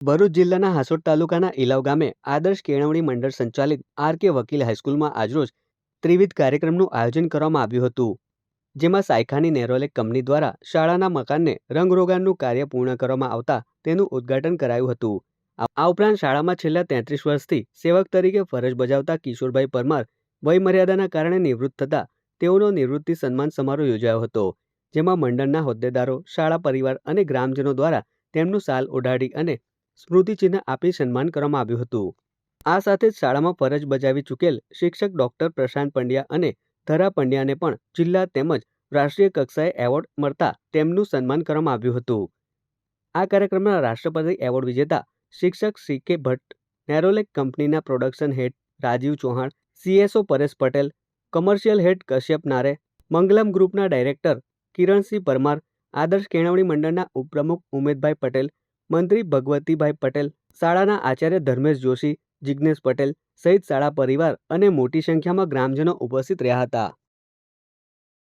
ભરૂચ જિલ્લાના હાસોટ તાલુકાના ઇલાવ ગામે આદર્શ કેળવણી મંડળ સંચાલિત આર કે વકીલ હાઈસ્કૂલમાં આજરોજ ત્રિવિધ કાર્યક્રમનું આયોજન કરવામાં આવ્યું હતું. જેમાં સાયખાની નેરોલેક કંપની દ્વારા શાળાના મકાનને રંગરોગાનનું કાર્ય પૂર્ણ કરવામાં આવતા તેનું ઉદ્ઘાટન કરાયું હતું. આ ઉપરાંત શાળામાં છેલ્લા તેત્રીસ વર્ષથી સેવક તરીકે ફરજ બજાવતા કિશોરભાઈ પરમાર વયમર્યાદાના કારણે નિવૃત્ત થતા તેઓનો નિવૃત્તિ સન્માન સમારોહ યોજાયો હતો, જેમાં મંડળના હોદ્દેદારો, શાળા પરિવાર અને ગ્રામજનો દ્વારા તેમનું સાલ ઓઢાડી અને સ્મૃતિચિહ્ન આપી સન્માન કરવામાં આવ્યું હતું. આ સાથે જ શાળામાં ફરજ બજાવી ચૂકેલ શિક્ષક ડોક્ટર પ્રશાંત પંડ્યા અને ધરા પંડ્યાને પણ જિલ્લા તેમજ રાષ્ટ્રીય કક્ષાએ એવોર્ડ મળતા તેમનું સન્માન કરવામાં આવ્યું હતું. આ કાર્યક્રમના રાષ્ટ્રપતિ એવોર્ડ વિજેતા શિક્ષક સી કે ભટ્ટ, નેરોલેક કંપનીના production head Rajiv Chauhan CSO Paresh Patel, commercial head Kashyap Nare, Mangalam ગ્રુપના ડાયરેક્ટર કિરણસિંહ પરમાર, આદર્શ કેળવણી મંડળના ઉપપ્રમુખ ઉમેદભાઈ પટેલ મંત્રી ભગવતીભાઈ પટેલ, શાળાના આચાર્ય ધર્મેશ જોશી, જિજ્ઞેશ પટેલ સહિત શાળા પરિવાર અને મોટી સંખ્યામાં ગ્રામજનો ઉપસ્થિત રહ્યા હતા.